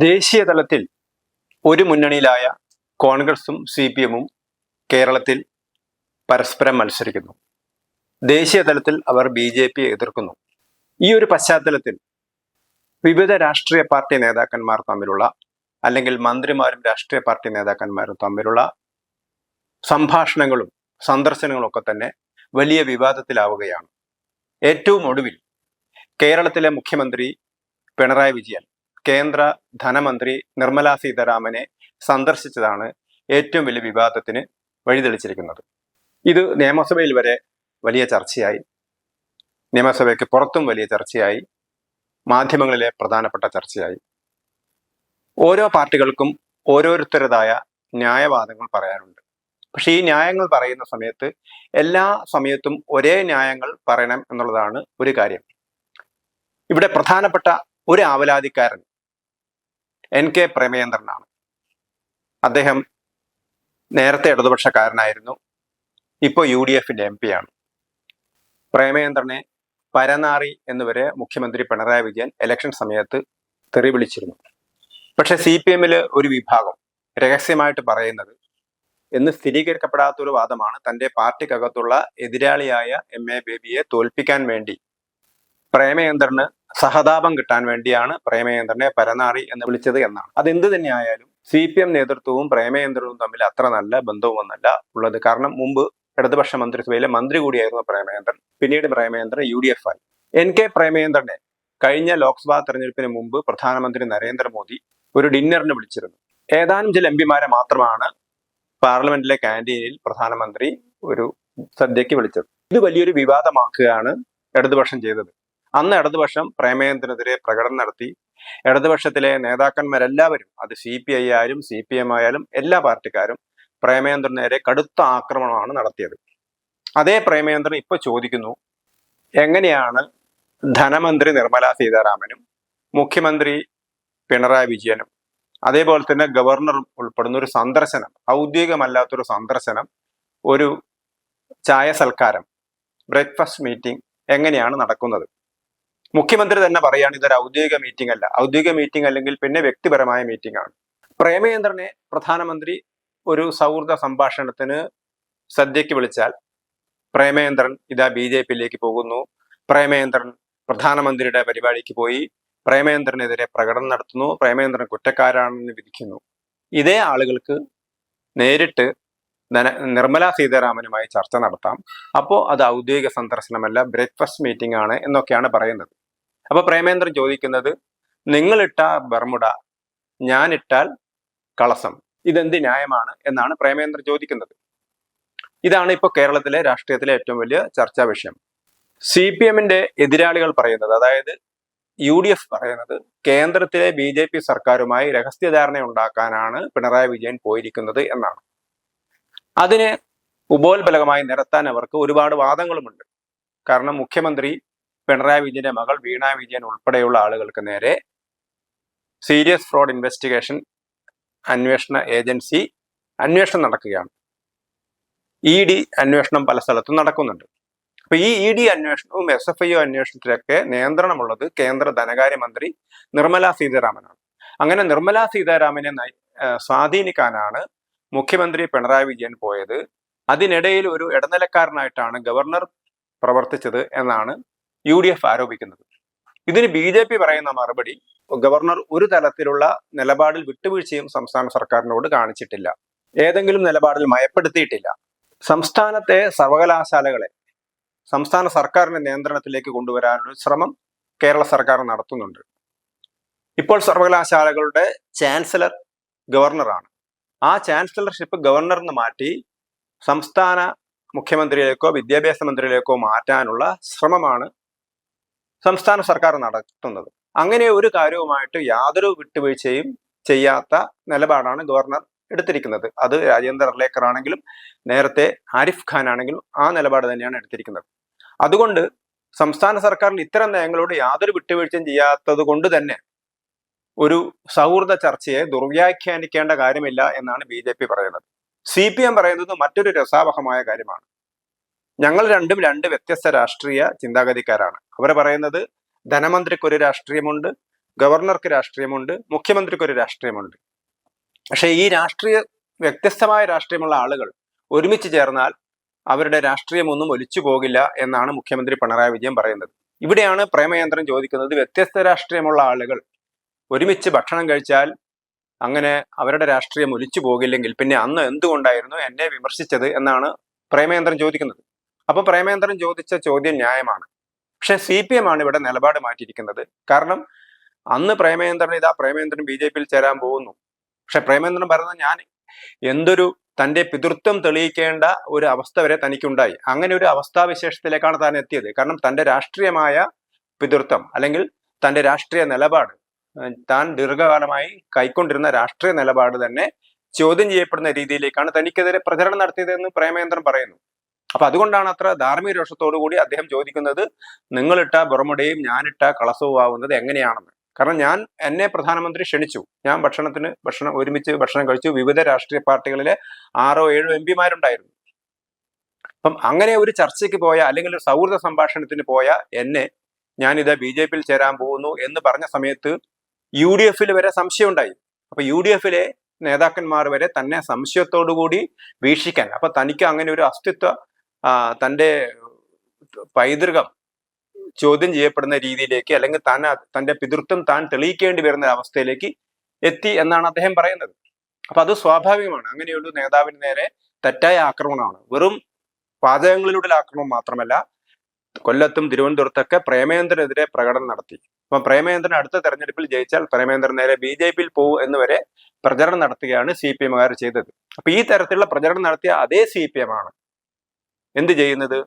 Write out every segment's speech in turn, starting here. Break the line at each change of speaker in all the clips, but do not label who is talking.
ദേശീയ തലത്തിൽ ഒരു മുന്നണിയിലായ കോൺഗ്രസും സി പി എമ്മും കേരളത്തിൽ പരസ്പരം മത്സരിക്കുന്നു. ദേശീയ തലത്തിൽ അവർ ബി ജെ പിയെ എതിർക്കുന്നു. ഈ ഒരു പശ്ചാത്തലത്തിൽ വിവിധ രാഷ്ട്രീയ പാർട്ടി നേതാക്കന്മാർ തമ്മിലുള്ള അല്ലെങ്കിൽ മന്ത്രിമാരും രാഷ്ട്രീയ പാർട്ടി നേതാക്കന്മാരും തമ്മിലുള്ള സംഭാഷണങ്ങളും സന്ദർശനങ്ങളും ഒക്കെ തന്നെ വലിയ വിവാദത്തിലാവുകയാണ്. ഏറ്റവും ഒടുവിൽ കേരളത്തിലെ മുഖ്യമന്ത്രി പിണറായി വിജയൻ കേന്ദ്ര ധനമന്ത്രി നിർമ്മല സീതാരാമനെ സന്ദർശിച്ചതാണ് ഏറ്റവും വലിയ വിവാദത്തിന് വഴിതെളിച്ചിരിക്കുന്നത്. ഇത് നിയമസഭയിൽ വരെ വലിയ ചർച്ചയായി. നിയമസഭയ്ക്ക് പുറത്തും വലിയ ചർച്ചയായി. മാധ്യമങ്ങളിലെ പ്രധാനപ്പെട്ട ചർച്ചയായി. ഓരോ പാർട്ടികൾക്കും ഓരോരുത്തരുടേതായ ന്യായവാദങ്ങൾ പറയാറുണ്ട് പക്ഷേ ഈ ന്യായങ്ങൾ പറയുന്ന സമയത്ത് എല്ലാ സമയത്തും ഒരേ ന്യായങ്ങൾ പറയണം എന്നുള്ളതാണ് ഒരു കാര്യം. ഇവിടെ പ്രധാനപ്പെട്ട ഒരു ആവലാതിക്കാരൻ എൻ കെ പ്രേമചന്ദ്രനാണ്. അദ്ദേഹം നേരത്തെ ഇടതുപക്ഷക്കാരനായിരുന്നു. ഇപ്പോൾ യു ഡി എഫിന്റെ എം പി ആണ്. പ്രേമചന്ദ്രനെ പരനാറി എന്നുവരെ മുഖ്യമന്ത്രി പിണറായി വിജയൻ ഇലക്ഷൻ സമയത്ത് തെറി വിളിച്ചിരുന്നു. പക്ഷെ സി പി എമ്മിൽ ഒരു വിഭാഗം രഹസ്യമായിട്ട് പറയുന്നത് എന്ന് സ്ഥിരീകരിക്കപ്പെടാത്തൊരു വാദമാണ് തന്റെ പാർട്ടിക്കകത്തുള്ള എതിരാളിയായ എം എ ബേബിയെ തോൽപ്പിക്കാൻ വേണ്ടി പ്രേമചന്ദ്രന് സഹതാപം കിട്ടാൻ വേണ്ടിയാണ് പ്രേമേന്ദ്രനെ പരനാറി എന്ന് വിളിച്ചത് എന്നാണ്. അതെന്ത് തന്നെയായാലും സി പി എം നേതൃത്വവും പ്രേമേന്ദ്രനും തമ്മിൽ അത്ര നല്ല ബന്ധവുമൊന്നല്ല ഉള്ളത്. കാരണം മുമ്പ് ഇടതുപക്ഷ മന്ത്രിസഭയിലെ മന്ത്രി കൂടിയായിരുന്നു പ്രേമേന്ദ്രൻ. പിന്നീട് പ്രേമേന്ദ്രൻ യു ഡി എഫ് ആയി. എൻ കെ പ്രേമേന്ദ്രനെ കഴിഞ്ഞ ലോക്സഭാ തെരഞ്ഞെടുപ്പിന് മുമ്പ് പ്രധാനമന്ത്രി നരേന്ദ്രമോദി ഒരു ഡിന്നറിന് വിളിച്ചിരുന്നു. ഏതാനും ചില എം പിമാരെ മാത്രമാണ് പാർലമെന്റിലെ ക്യാന്റീനിൽ പ്രധാനമന്ത്രി ഒരു സദ്യക്ക് വിളിച്ചത്. ഇത് വലിയൊരു വിവാദമാക്കുകയാണ് ഇടതുപക്ഷം ചെയ്തത്. അന്ന് ഇടതുപക്ഷം പ്രേമേന്ദ്രനെതിരെ പ്രകടനം നടത്തി. ഇടതുപക്ഷത്തിലെ നേതാക്കന്മാരെല്ലാവരും അത് സി പി ഐ ആയാലും സി പി എം ആയാലും എല്ലാ പാർട്ടിക്കാരും പ്രേമേന്ദ്രനെതിരെ കടുത്ത ആക്രമണമാണ് നടത്തിയത്. അതേ പ്രേമേന്ദ്രൻ ഇപ്പൊ ചോദിക്കുന്നു എങ്ങനെയാണ് ധനമന്ത്രി നിർമ്മല സീതാരാമനും മുഖ്യമന്ത്രി പിണറായി വിജയനും അതേപോലെ തന്നെ ഗവർണറും ഉൾപ്പെടുന്ന ഒരു സന്ദർശനം ഔദ്യോഗികമല്ലാത്തൊരു സന്ദർശനം ഒരു ചായ സൽക്കാരം ബ്രേക്ക്ഫാസ്റ്റ് മീറ്റിംഗ് എങ്ങനെയാണ് നടക്കുന്നത്? മുഖ്യമന്ത്രി തന്നെ പറയുകയാണ് ഇതൊരു ഔദ്യോഗിക മീറ്റിംഗ് അല്ല. ഔദ്യോഗിക മീറ്റിംഗ് അല്ലെങ്കിൽ പിന്നെ വ്യക്തിപരമായ മീറ്റിംഗ് ആണ്. പ്രേമചന്ദ്രനെ പ്രധാനമന്ത്രി ഒരു സൗഹൃദ സംഭാഷണത്തിന് സദ്യക്ക് വിളിച്ചാൽ പ്രേമചന്ദ്രൻ ഇതാ ബി ജെ പിയിലേക്ക് പോകുന്നു. പ്രേമചന്ദ്രൻ പ്രധാനമന്ത്രിയുടെ പരിപാടിക്ക് പോയി പ്രേമചന്ദ്രനെതിരെ പ്രകടനം നടത്തുന്നു. പ്രേമചന്ദ്രൻ കുറ്റക്കാരാണെന്ന് വിധിക്കുന്നു. ഇതേ ആളുകൾക്ക് നേരിട്ട് നിർമ്മല സീതാരാമനുമായി ചർച്ച നടത്താം. അപ്പോൾ അത് ഔദ്യോഗിക സന്ദർശനമല്ല ബ്രേക്ക്ഫാസ്റ്റ് മീറ്റിംഗ് ആണ് എന്നൊക്കെയാണ് പറയുന്നത്. അപ്പൊ പ്രേമേന്ദ്രൻ ചോദിക്കുന്നത് നിങ്ങളിട്ട ബർമുട ഞാനിട്ടാൽ കളസം. ഇതെന്ത് ന്യായമാണ്? എന്നാണ് പ്രേമേന്ദ്രൻ ചോദിക്കുന്നത്. ഇതാണ് ഇപ്പോൾ കേരളത്തിലെ രാഷ്ട്രീയത്തിലെ ഏറ്റവും വലിയ ചർച്ചാ വിഷയം. സി പി എമ്മിന്റെ എതിരാളികൾ പറയുന്നത് അതായത് യു ഡി എഫ് പറയുന്നത് കേന്ദ്രത്തിലെ ബി ജെ പി സർക്കാരുമായി രഹസ്യധാരണ ഉണ്ടാക്കാനാണ് പിണറായി വിജയൻ പോയിരിക്കുന്നത് എന്നാണ്. അതിനെ ഉപോത്ബലകമായി നിരത്താൻ അവർക്ക് ഒരുപാട് വാദങ്ങളുമുണ്ട്. കാരണം മുഖ്യമന്ത്രി പിണറായി വിജയന്റെ മകൾ വീണ വിജയൻ ഉൾപ്പെടെയുള്ള ആളുകൾക്ക് നേരെ സീരിയസ് ഫ്രോഡ് ഇൻവെസ്റ്റിഗേഷൻ അന്വേഷണ ഏജൻസി അന്വേഷണം നടക്കുകയാണ്. ഇ ഡി അന്വേഷണം പല സ്ഥലത്തും നടക്കുന്നുണ്ട്. അപ്പൊ ഈ ഇ ഡി അന്വേഷണവും എസ് എഫ് ഐ ഒ അന്വേഷണത്തിലൊക്കെ നിയന്ത്രണമുള്ളത് കേന്ദ്ര ധനകാര്യമന്ത്രി നിർമ്മല സീതാരാമനാണ്. അങ്ങനെ നിർമ്മല സീതാരാമനെ സ്വാധീനിക്കാനാണ് മുഖ്യമന്ത്രി പിണറായി വിജയൻ പോയത്. അതിനിടയിൽ ഒരു ഇടനിലക്കാരനായിട്ടാണ് ഗവർണർ പ്രവർത്തിച്ചത് എന്നാണ് യു ഡി എഫ് ആരോപിക്കുന്നത്. ഇതിന് ബി ജെ പി പറയുന്ന മറുപടി ഗവർണർ ഒരു തലത്തിലുള്ള നിലപാടിൽ വിട്ടുവീഴ്ചയും സംസ്ഥാന സർക്കാരിനോട് കാണിച്ചിട്ടില്ല. ഏതെങ്കിലും നിലപാടിൽ മയപ്പെടുത്തിയിട്ടില്ല. സംസ്ഥാനത്തെ സർവകലാശാലകളെ സംസ്ഥാന സർക്കാരിന്റെ നിയന്ത്രണത്തിലേക്ക് കൊണ്ടുവരാനുള്ള ശ്രമം കേരള സർക്കാർ നടത്തുന്നുണ്ട്. ഇപ്പോൾ സർവകലാശാലകളുടെ ചാൻസലർ ഗവർണറാണ്. ആ ചാൻസലർഷിപ്പ് ഗവർണറിന് മാറ്റി സംസ്ഥാന മുഖ്യമന്ത്രിയിലേക്കോ വിദ്യാഭ്യാസ മന്ത്രിയിലേക്കോ മാറ്റാനുള്ള ശ്രമമാണ് സംസ്ഥാന സർക്കാർ നടത്തുന്നത്. അങ്ങനെ ഒരു കാര്യവുമായിട്ട് യാതൊരു വിട്ടുവീഴ്ചയും ചെയ്യാത്ത നിലപാടാണ് ഗവർണർ എടുത്തിരിക്കുന്നത്. അത് രാജേന്ദ്ര അർലേക്കർ ആണെങ്കിലും നേരത്തെ ആരിഫ് ഖാൻ ആണെങ്കിലും ആ നിലപാട് തന്നെയാണ് എടുത്തിരിക്കുന്നത്. അതുകൊണ്ട് സംസ്ഥാന സർക്കാരിന് ഇത്തരം നയങ്ങളോട് യാതൊരു വിട്ടുവീഴ്ചയും ചെയ്യാത്തത് കൊണ്ട് തന്നെ ഒരു സൗഹൃദ ചർച്ചയെ ദുർവ്യാഖ്യാനിക്കേണ്ട കാര്യമില്ല എന്നാണ് ബി ജെ പി പറയുന്നത്. സി പി എം പറയുന്നത് മറ്റൊരു രസാവഹമായ കാര്യമാണ്. ഞങ്ങൾ രണ്ടും രണ്ട് വ്യത്യസ്ത രാഷ്ട്രീയ ചിന്താഗതിക്കാരാണ്. അവർ പറയുന്നത് ധനമന്ത്രിക്ക് ഒരു രാഷ്ട്രീയമുണ്ട് ഗവർണർക്ക് രാഷ്ട്രീയമുണ്ട് മുഖ്യമന്ത്രിക്ക് ഒരു രാഷ്ട്രീയമുണ്ട്. പക്ഷേ ഈ രാഷ്ട്രീയ വ്യത്യസ്തമായ രാഷ്ട്രീയമുള്ള ആളുകൾ ഒരുമിച്ച് ചേർന്നാൽ അവരുടെ രാഷ്ട്രീയമൊന്നും ഒലിച്ചു പോകില്ല എന്നാണ് മുഖ്യമന്ത്രി പിണറായി വിജയൻ പറയുന്നത്. ഇവിടെയാണ് പ്രേമയന്ത്രം ചോദിക്കുന്നത് വ്യത്യസ്ത രാഷ്ട്രീയമുള്ള ആളുകൾ ഒരുമിച്ച് ഭക്ഷണം കഴിച്ചാൽ അങ്ങനെ അവരുടെ രാഷ്ട്രീയം ഒലിച്ചു പോകില്ലെങ്കിൽ പിന്നെ അന്ന് എന്തുകൊണ്ടായിരുന്നു എന്നെ വിമർശിച്ചത് എന്നാണ് പ്രേമയന്ത്രം ചോദിക്കുന്നത്. അപ്പൊ പ്രേമേന്ദ്രൻ ചോദിച്ച ചോദ്യം ന്യായമാണ്. പക്ഷെ സി പി എം ആണ് ഇവിടെ നിലപാട് മാറ്റിയിരിക്കുന്നത്. കാരണം അന്ന് പ്രേമേന്ദ്രൻ ഇതാ പ്രേമേന്ദ്രൻ ബി ജെ പിയിൽ ചേരാൻ പോകുന്നു. പക്ഷെ പ്രേമേന്ദ്രൻ പറയുന്നത് ഞാൻ എന്തൊരു തന്റെ പിതൃത്വം തെളിയിക്കേണ്ട ഒരു അവസ്ഥ വരെ തനിക്കുണ്ടായി. അങ്ങനെ ഒരു അവസ്ഥാവിശേഷത്തിലേക്കാണ് താൻ എത്തിയത്. കാരണം തന്റെ രാഷ്ട്രീയമായ പിതൃത്വം അല്ലെങ്കിൽ തന്റെ രാഷ്ട്രീയ നിലപാട് താൻ ദീർഘകാലമായി കൈക്കൊണ്ടിരുന്ന രാഷ്ട്രീയ നിലപാട് തന്നെ ചോദ്യം ചെയ്യപ്പെടുന്ന രീതിയിലേക്കാണ് തനിക്കെതിരെ പ്രചരണം നടത്തിയതെന്ന് പ്രേമേന്ദ്രൻ പറയുന്നു. അപ്പൊ അതുകൊണ്ടാണ് അത്ര ധാർമ്മിക രോഷത്തോടു കൂടി അദ്ദേഹം ചോദിക്കുന്നത് നിങ്ങളിട്ട ബുറമുടയും ഞാനിട്ട കളസവും ആവുന്നത് എങ്ങനെയാണെന്ന്? കാരണം ഞാൻ എന്നെ പ്രധാനമന്ത്രി ക്ഷണിച്ചു. ഞാൻ ഭക്ഷണത്തിന് ഭക്ഷണം ഒരുമിച്ച് ഭക്ഷണം കഴിച്ചു. വിവിധ രാഷ്ട്രീയ പാർട്ടികളിലെ ആറോ ഏഴോ എം പിമാരുണ്ടായിരുന്നു. അപ്പം അങ്ങനെ ഒരു ചർച്ചയ്ക്ക് പോയ അല്ലെങ്കിൽ ഒരു സൗഹൃദ സംഭാഷണത്തിന് പോയ എന്നെ ഞാനിത് ബി ജെ പിയിൽ ചേരാൻ പോകുന്നു എന്ന് പറഞ്ഞ സമയത്ത് യു ഡി എഫിൽ വരെ സംശയം ഉണ്ടായി അപ്പൊ യു ഡി എഫിലെ നേതാക്കന്മാർ വരെ തന്നെ സംശയത്തോടുകൂടി വീക്ഷിക്കാൻ. അപ്പൊ തനിക്ക് അങ്ങനെ ഒരു അസ്തിത്വ തന്റെ പൈതൃകം ചോദ്യം ചെയ്യപ്പെടുന്ന രീതിയിലേക്ക് അല്ലെങ്കിൽ താൻ തന്റെ പിതൃത്വം താൻ തെളിയിക്കേണ്ടി വരുന്ന അവസ്ഥയിലേക്ക് എത്തി എന്നാണ് അദ്ദേഹം പറയുന്നത്. അപ്പൊ അത് സ്വാഭാവികമാണ്. അങ്ങനെയുള്ള നേതാവിന് നേരെ തെറ്റായ ആക്രമണമാണ്. വെറും പാചകങ്ങളിലൂടെ ആക്രമണം മാത്രമല്ല കൊല്ലത്തും തിരുവനന്തപുരത്തൊക്കെ പ്രേമേന്ദ്രനെതിരെ പ്രകടനം നടത്തി. അപ്പൊ പ്രേമേന്ദ്രൻ അടുത്ത തെരഞ്ഞെടുപ്പിൽ ജയിച്ചാൽ പ്രേമേന്ദ്രൻ നേരെ ബി ജെ പിയിൽ പോകും എന്ന് വരെ പ്രചരണം നടത്തുകയാണ് സി പി എമ്മുകാർ ചെയ്തത്. അപ്പൊ ഈ തരത്തിലുള്ള പ്രചരണം നടത്തിയ അതേ സി പി എം ആണ്. എന്ത് ചെയ്യുന്നത്?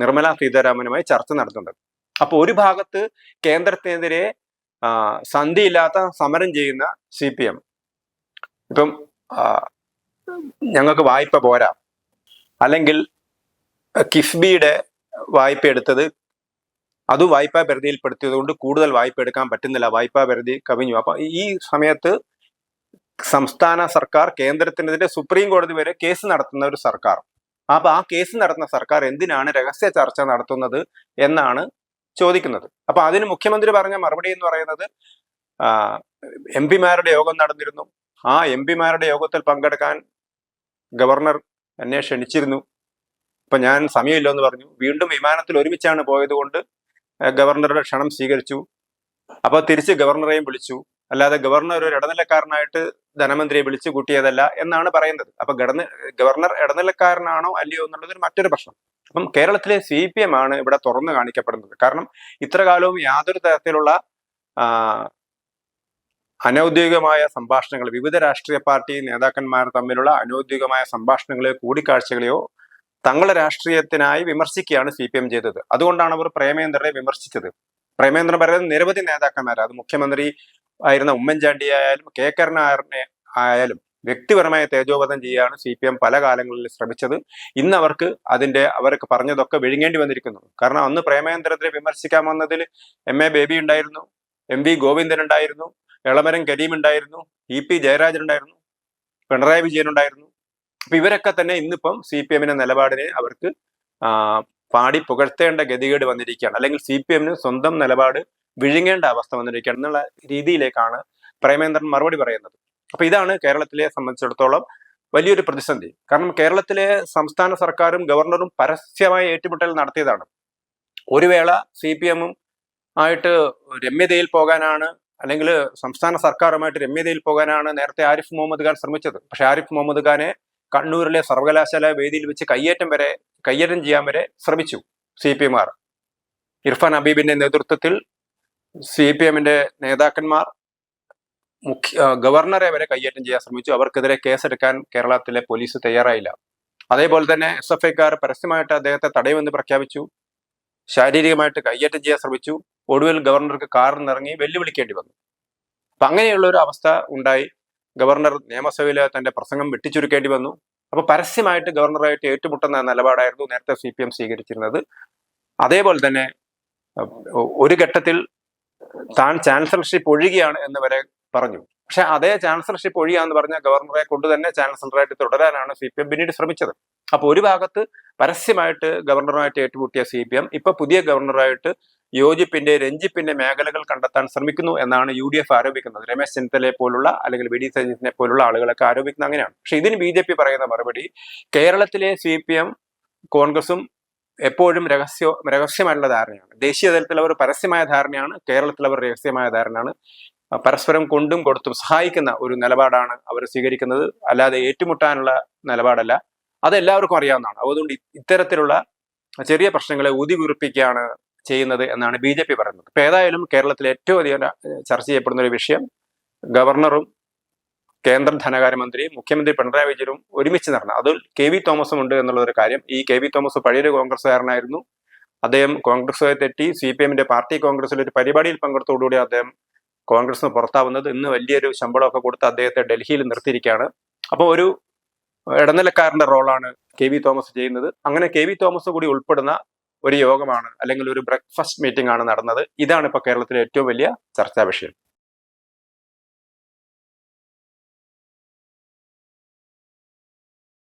നിർമ്മല സീതാരാമനുമായി ചർച്ച നടത്തുന്നത് അപ്പോൾ ഒരു ഭാഗത്ത് കേന്ദ്രത്തിനെതിരെ സന്ധിയില്ലാത്ത സമരം ചെയ്യുന്ന സി പി എം. ഇപ്പം ഞങ്ങൾക്ക് വായ്പ പോരാ. അല്ലെങ്കിൽ കിഫ്ബിയുടെ വായ്പ എടുത്തത് അതും വായ്പാ പരിധിയിൽപ്പെടുത്തിയത് കൊണ്ട് കൂടുതൽ വായ്പ എടുക്കാൻ പറ്റുന്നില്ല. വായ്പാ പരിധി കവിഞ്ഞു. അപ്പൊ ഈ സമയത്ത് സംസ്ഥാന സർക്കാർ കേന്ദ്രത്തിനെതിരെ സുപ്രീം കോടതി വരെ കേസ് നടത്തുന്ന ഒരു സർക്കാർ. അപ്പൊ ആ കേസ് നടത്തുന്ന സർക്കാർ എന്തിനാണ് രഹസ്യ ചർച്ച നടത്തുന്നത് എന്നാണ് ചോദിക്കുന്നത്. അപ്പൊ അതിന് മുഖ്യമന്ത്രി പറഞ്ഞ മറുപടി എന്ന് പറയുന്നത് എം പിമാരുടെ യോഗം നടന്നിരുന്നു. ആ എം പിമാരുടെ യോഗത്തിൽ പങ്കെടുക്കാൻ ഗവർണർ എന്നെ ക്ഷണിച്ചിരുന്നു. അപ്പൊ ഞാൻ സമയമില്ല എന്ന് പറഞ്ഞു. വീണ്ടും വിമാനത്തിൽ ഒരുമിച്ചാണ് പോയത് കൊണ്ട് ഗവർണറുടെ ക്ഷണം സ്വീകരിച്ചു. അപ്പൊ തിരിച്ച് ഗവർണറെയും വിളിച്ചു. അല്ലാതെ ഗവർണർ ഒരു ഇടനിലക്കാരനായിട്ട് ധനമന്ത്രിയെ വിളിച്ചു കൂട്ടിയതല്ല എന്നാണ് പറയുന്നത്. അപ്പൊ ഗവർണർ ഇടനിലക്കാരനാണോ അല്ലയോ എന്നുള്ളത് മറ്റൊരു പ്രശ്നം. അപ്പം കേരളത്തിലെ സി പി എം ആണ് ഇവിടെ തുറന്നു കാണിക്കപ്പെടുന്നത്. കാരണം ഇത്ര കാലവും യാതൊരു തരത്തിലുള്ള അനൗദ്യോഗികമായ സംഭാഷണങ്ങൾ വിവിധ രാഷ്ട്രീയ പാർട്ടി നേതാക്കന്മാർ തമ്മിലുള്ള അനൗദ്യോഗികമായ സംഭാഷണങ്ങളെയോ കൂടിക്കാഴ്ചകളെയോ തങ്ങളുടെ രാഷ്ട്രീയത്തിനായി വിമർശിക്കുകയാണ് സി പി എം ചെയ്തത്. അതുകൊണ്ടാണ് അവർ പ്രേമേന്ദ്രനെ വിമർശിച്ചത്. പ്രേമേന്ദ്രൻ പറയുന്നത് നിരവധി നേതാക്കന്മാർ അത് മുഖ്യമന്ത്രി ആയിരുന്ന ഉമ്മൻചാണ്ടി ആയാലും കെ. കരുണാകരനെ ആയാലും വ്യക്തിപരമായ തേജോവധം ചെയ്യുകയാണ് സി പി എം പല കാലങ്ങളിൽ ശ്രമിച്ചത് ഇന്ന് അവർക്ക് അതിന്റെ അവർക്ക് പറഞ്ഞതൊക്കെ വിഴുങ്ങേണ്ടി വന്നിരിക്കുന്നു. കാരണം അന്ന് പ്രേമേന്ദ്രത്തെ വിമർശിക്കാൻ വന്നതിൽ എം. എ. ബേബി ഉണ്ടായിരുന്നു എം. വി. ഗോവിന്ദൻ ഉണ്ടായിരുന്നു എളമരം കരീം ഉണ്ടായിരുന്നു ഇ. പി. ജയരാജൻ ഉണ്ടായിരുന്നു പിണറായി വിജയൻ ഉണ്ടായിരുന്നു. അപ്പൊ ഇവരൊക്കെ തന്നെ ഇന്നിപ്പം സി പി എമ്മിന്റെ നിലപാടിനെ അവർക്ക് പാടി പുകഴ്ത്തേണ്ട ഗതികേട് വന്നിരിക്കുകയാണ്. അല്ലെങ്കിൽ സി പി എമ്മിന് സ്വന്തം നിലപാട് വിഴുങ്ങേണ്ട അവസ്ഥ വന്നിരിക്കുകയാണ് എന്നുള്ള രീതിയിലേക്കാണ് പ്രേമേന്ദ്രൻ മറുപടി പറയുന്നത്. അപ്പൊ ഇതാണ് കേരളത്തിലെ സംബന്ധിച്ചിടത്തോളം വലിയൊരു പ്രതിസന്ധി. കാരണം കേരളത്തിലെ സംസ്ഥാന സർക്കാരും ഗവർണറും പരസ്യമായ ഏറ്റുമുട്ടൽ നടത്തിയതാണ്. ഒരു വേള സി പി എമ്മും ആയിട്ട് രമ്യതയിൽ പോകാനാണ് അല്ലെങ്കിൽ സംസ്ഥാന സർക്കാരുമായിട്ട് രമ്യതയിൽ പോകാനാണ് നേരത്തെ ആരിഫ് മുഹമ്മദ് ഖാൻ ശ്രമിച്ചത്. പക്ഷെ ആരിഫ് മുഹമ്മദ് ഖാനെ കണ്ണൂരിലെ സർവകലാശാല വേദിയിൽ വെച്ച് കയ്യേറ്റം വരെ കയ്യേറ്റം ചെയ്യാൻ വരെ ശ്രമിച്ചു സി പി എമാർ ഇർഫാൻ ഹബീബിന്റെ നേതൃത്വത്തിൽ സി പി എമ്മിന്റെ നേതാക്കന്മാർ മുഖ്യ ഗവർണറെ വരെ കയ്യേറ്റം ചെയ്യാൻ ശ്രമിച്ചു. അവർക്കെതിരെ കേസെടുക്കാൻ കേരളത്തിലെ പോലീസ് തയ്യാറായില്ല. അതേപോലെ തന്നെ എസ് എഫ് ഐക്കാർ പരസ്യമായിട്ട് അദ്ദേഹത്തെ തടയുമെന്ന് പ്രഖ്യാപിച്ചു. ശാരീരികമായിട്ട് കയ്യേറ്റം ചെയ്യാൻ ശ്രമിച്ചു. ഒടുവിൽ ഗവർണർക്ക് കാറിൽ നിന്നിറങ്ങി വെല്ലുവിളിക്കേണ്ടി വന്നു. അപ്പൊ അങ്ങനെയുള്ള ഒരു അവസ്ഥ ഉണ്ടായി. ഗവർണർ നിയമസഭയിൽ തന്റെ പ്രസംഗം വെട്ടിച്ചുരുക്കേണ്ടി വന്നു. അപ്പൊ പരസ്യമായിട്ട് ഗവർണറായിട്ട് ഏറ്റുമുട്ടുന്ന നിലപാടായിരുന്നു നേരത്തെ സി സ്വീകരിച്ചിരുന്നത്. അതേപോലെ തന്നെ ഒരു ഘട്ടത്തിൽ താൻ ചാൻസലർഷിപ്പ് ഒഴിയുകയാണ് എന്ന് വരെ പറഞ്ഞു. പക്ഷെ അതേ ചാൻസലർഷിപ്പ് ഒഴിയാന്ന് പറഞ്ഞ ഗവർണറെ കൊണ്ട് തന്നെ ചാൻസലറായിട്ട് തുടരാനാണ് സി പി എം പിന്നീട് ശ്രമിച്ചത്. അപ്പോൾ ഒരു ഭാഗത്ത് പരസ്യമായിട്ട് ഗവർണറുമായിട്ട് ഏറ്റുമുട്ടിയ സി പി എം ഇപ്പൊ പുതിയ ഗവർണറായിട്ട് യോജിപ്പിന്റെ രഞ്ജിപ്പിന്റെ മേഖലകൾ കണ്ടെത്താൻ ശ്രമിക്കുന്നു എന്നാണ് യു ഡി എഫ് ആരോപിക്കുന്നത്. രമേശ് ചെന്നിത്തലയെ പോലുള്ള അല്ലെങ്കിൽ വി ഡി സജീഷിനെ പോലുള്ള ആളുകളൊക്കെ ആരോപിക്കുന്നത് അങ്ങനെയാണ്. പക്ഷെ ഇതിന് ബി ജെ പി പറയുന്ന മറുപടി കേരളത്തിലെ സി പി എം കോൺഗ്രസും എപ്പോഴും രഹസ്യ രഹസ്യമായിട്ടുള്ള ധാരണയാണ്. ദേശീയ തലത്തിൽ അവർ പരസ്യമായ ധാരണയാണ് കേരളത്തിൽ അവർ രഹസ്യമായ ധാരണയാണ്. പരസ്പരം കൊണ്ടും കൊടുത്തും സഹായിക്കുന്ന ഒരു നിലപാടാണ് അവർ സ്വീകരിക്കുന്നത്. അല്ലാതെ ഏറ്റുമുട്ടാനുള്ള നിലപാടല്ല. അതെല്ലാവർക്കും അറിയാവുന്നതാണ്. അതുകൊണ്ട് ഇത്തരത്തിലുള്ള ചെറിയ പ്രശ്നങ്ങളെ ഊതികുറിപ്പിക്കുകയാണ് ചെയ്യുന്നത് എന്നാണ് ബി ജെ പി പറയുന്നത്. ഇപ്പൊ ഏതായാലും കേരളത്തിൽ ഏറ്റവും അധികം ചർച്ച ചെയ്യപ്പെടുന്ന ഒരു വിഷയം ഗവർണറും കേന്ദ്ര ധനകാര്യമന്ത്രിയും മുഖ്യമന്ത്രി പിണറായി വിജയനും ഒരുമിച്ച് നടന്നു അതിൽ കെ വി തോമസും ഉണ്ട് എന്നുള്ള ഒരു കാര്യം ഈ കെ വി തോമസ് പഴയൊരു കോൺഗ്രസ്സുകാരനായിരുന്നു. അദ്ദേഹം കോൺഗ്രസ്സുകാരെ തെറ്റി സി പി എമ്മിന്റെ പാർട്ടി കോൺഗ്രസിൽ ഒരു പരിപാടിയിൽ പങ്കെടുത്തോടുകൂടി അദ്ദേഹം കോൺഗ്രസിന് പുറത്താവുന്നത് ഇന്ന് വലിയൊരു ശമ്പളമൊക്കെ കൊടുത്ത് അദ്ദേഹത്തെ ഡൽഹിയിൽ നിർത്തിയിരിക്കുകയാണ്. അപ്പോൾ ഒരു ഇടനിലക്കാരന്റെ റോളാണ് കെ വി തോമസ് ചെയ്യുന്നത്. അങ്ങനെ കെ വി തോമസ് കൂടി ഉൾപ്പെടുന്ന ഒരു യോഗമാണ് അല്ലെങ്കിൽ ഒരു ബ്രേക്ക്ഫാസ്റ്റ് മീറ്റിംഗ് ആണ് നടന്നത്. ഇതാണ് ഇപ്പോൾ കേരളത്തിലെ ഏറ്റവും വലിയ ചർച്ചാ വിഷയം.